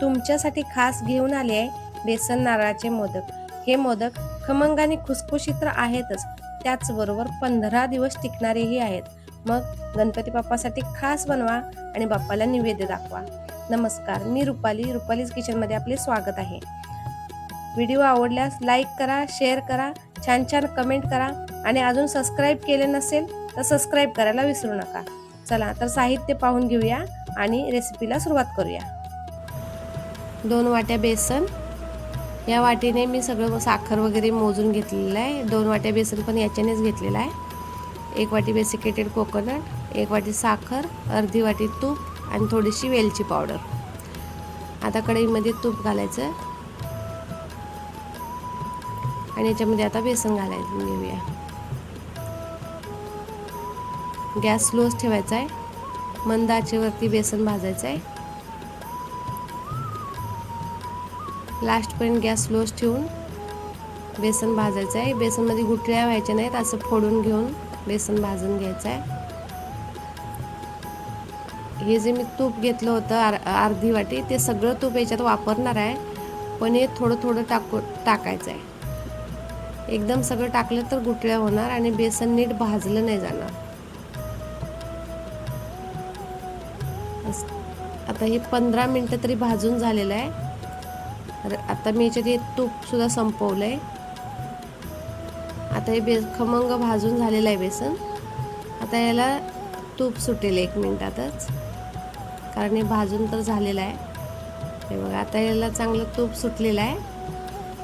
तुमच्यासाठी खास घेऊन आले आहे बेसन नारळाचे मोदक. हे मोदक खमंग आणि खुसखुशीत तर आहेतच. त्याचबरोबर पंधरा दिवस टिकणारेही आहेत. मग गणपती बाप्पासाठी खास बनवा आणि बाप्पाला निवेद्य दाखवा. नमस्कार मी रुपाली. रुपालीज किचनमध्ये आपले स्वागत आहे. व्हिडिओ आवडल्यास लाईक करा शेअर करा छान छान कमेंट करा आणि अजून सबस्क्राईब केले नसेल तर सबस्क्राईब करायला विसरू नका. चला तर साहित्य पाहून घेऊया आणि रेसिपीला सुरुवात करूया. दोन वाट्या बेसन. या वाटीने मी सगळं साखर वगैरे मोजून घेतलेलं आहे. दोन वाट्या बेसन पण याच्यानेच घेतलेलं आहे. एक वाटी बेसिकेटेड कोकोनट एक वाटी साखर अर्धी वाटी तूप आणि थोडीशी वेलची पावडर आता कढईमध्ये तूप घालायचं. आणि याच्यामध्ये आता बेसन घालायचं घेऊया. गॅस स्लोच ठेवायचा आहे. मंद आचेवरती बेसन भाजायचं आहे. लास्टपर्यंत गॅस स्लोच ठेवून बेसन भाजायचं आहे. बेसनमध्ये गुठळ्या व्हायच्या नाहीत असं फोडून घेऊन बेसन भाजून घ्यायचं आहे. हे जे मी तूप घेतलं होतं आर अर्धी वाटी ते सगळं तूप याच्यात वापरणार आहे. पण हे थोडं थोडं टाकू टाकायचं आहे. एकदम सगळं टाकलं तर गुठळ्या होणार आणि बेसन नीट भाजलं नाही जाणार. आता हे पंधरा मिनटं तरी भाजून झालेलं आहे. तर आता मी याच्यात हे तूपसुद्धा संपवलं आहे आता हे बे खमंग भाजून झालेलं आहे बेसन. आता याला तूप सुटेल एक मिनटातच. कारण हे भाजून तर झालेलं आहे. हे बघा आता याला चांगलं तूप सुटलेलं आहे.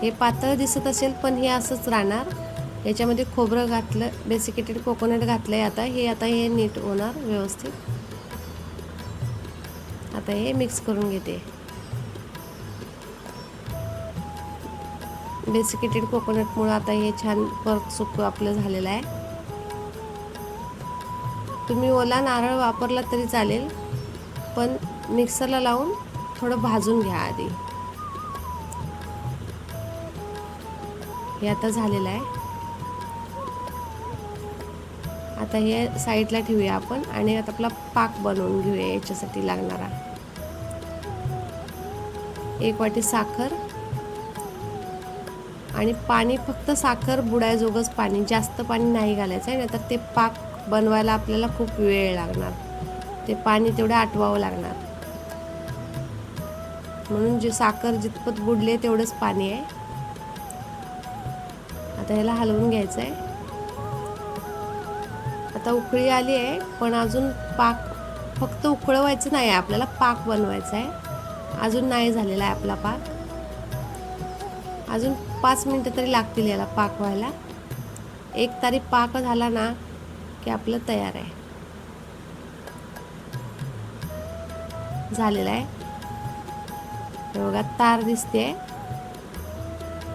हे पातळ दिसत असेल पण हे असंच राहणार. याच्यामध्ये खोबरं घातलं बेसिकेटेड कोकोनट घातलं आहे आता. हे आता हे नीट होणार व्यवस्थित. आता हे मिक्स करून घेते. बेसिकेटेड कोकोनटमुळं आता हे छान परत सुक आपलं झालेलं आहे. तुम्ही ओला नारळ वापरला तरी चालेल पण मिक्सरला लावून थोडं भाजून घ्या आधी. हे आता झालेलं आहे. आता हे साईडला ठेवूया आपण आणि आता आपला पाक बनवून घेऊया याच्यासाठी लागणारा. एक वाटी साखर आणि पाणी फक्त साखर बुडायजोगच पाणी जास्त पाणी नाही घालायचं आहे नाहीतर ते पाक बनवायला आपल्याला खूप वेळ लागणार. ते पाणी तेवढं आटवावं लागणार. म्हणून जे साखर जितपत बुडले तेवढंच पाणी आहे. आता ह्याला हलवून घ्यायचं आहे. आता उकळी आली आहे पण अजून पाक फक्त उकळवायचं नाही आहे आपल्याला पाक बनवायचा आहे. अजून नाही झालेला आहे आपला पाक. अजून पाच मिनटं तरी लागतील याला पाक व्हायला एक तारी पाक झाला ना की आपलं तयार आहे. झालेला आहे. बघा तार दिसते.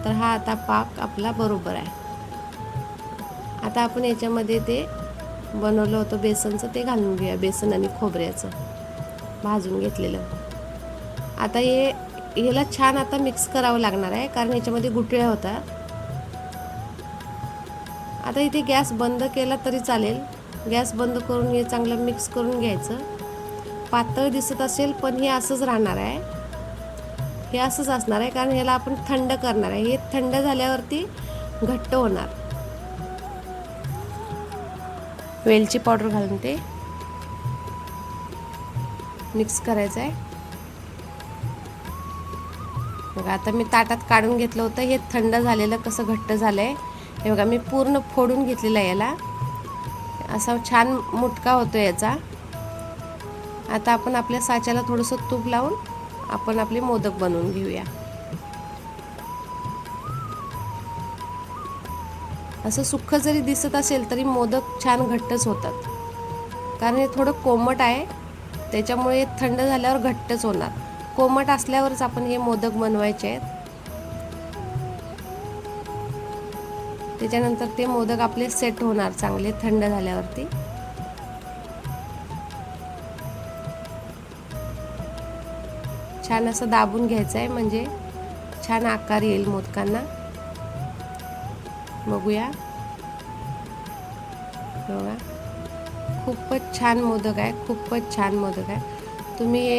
तर हा आता पाक आपला बरोबर आहे. आता आपण याच्यामध्ये ते बनवलं होतं बेसनचं ते घालून घेऊया बेसन आणि खोबऱ्याचं. भाजून घेतलेलं. आता हे ह्याला छान आता मिक्स करावं लागणार आहे कारण याच्यामध्ये गुटळ्या होतात. आता इथे गॅस बंद केला तरी चालेल. गॅस बंद करून हे चांगलं मिक्स करून घ्यायचं. पातळ दिसत असेल पण हे असंच राहणार आहे. हे असंच असणार आहे कारण ह्याला आपण थंड करणार आहे. हे थंड झाल्यावरती घट्ट होणार. वेलची पावडर घालून ते मिक्स करायचं आहे. बघा आता मी ताटात काढून घेतलं होतं. हे थंड झालेलं कसं घट्ट झालं आहे हे बघा मी पूर्ण फोडून घेतलेलं आहे याला. असा छान मुटका होतो याचा. आता आपण आपल्या साच्याला थोडंसं तूप लावून आपण आपले मोदक बनवून घेऊया. असं सुख जरी दिसत असेल तरी मोदक छान घट्टच होतात. कारण हे थोडं कोमट आहे त्याच्यामुळे थंड झाल्यावर घट्टच होणार. कोमट असल्यावरच आपण हे मोदक बनवायचे आहेत. त्याच्यानंतर ते मोदक आपले सेट होणार चांगले थंड झाल्यावरती. छान असं दाबून घ्यायचं आहे म्हणजे छान आकार येईल मोदकांना. बघूया. बघा. खूपच छान मोदक आहे खूपच छान मोदक आहे. तुम्ही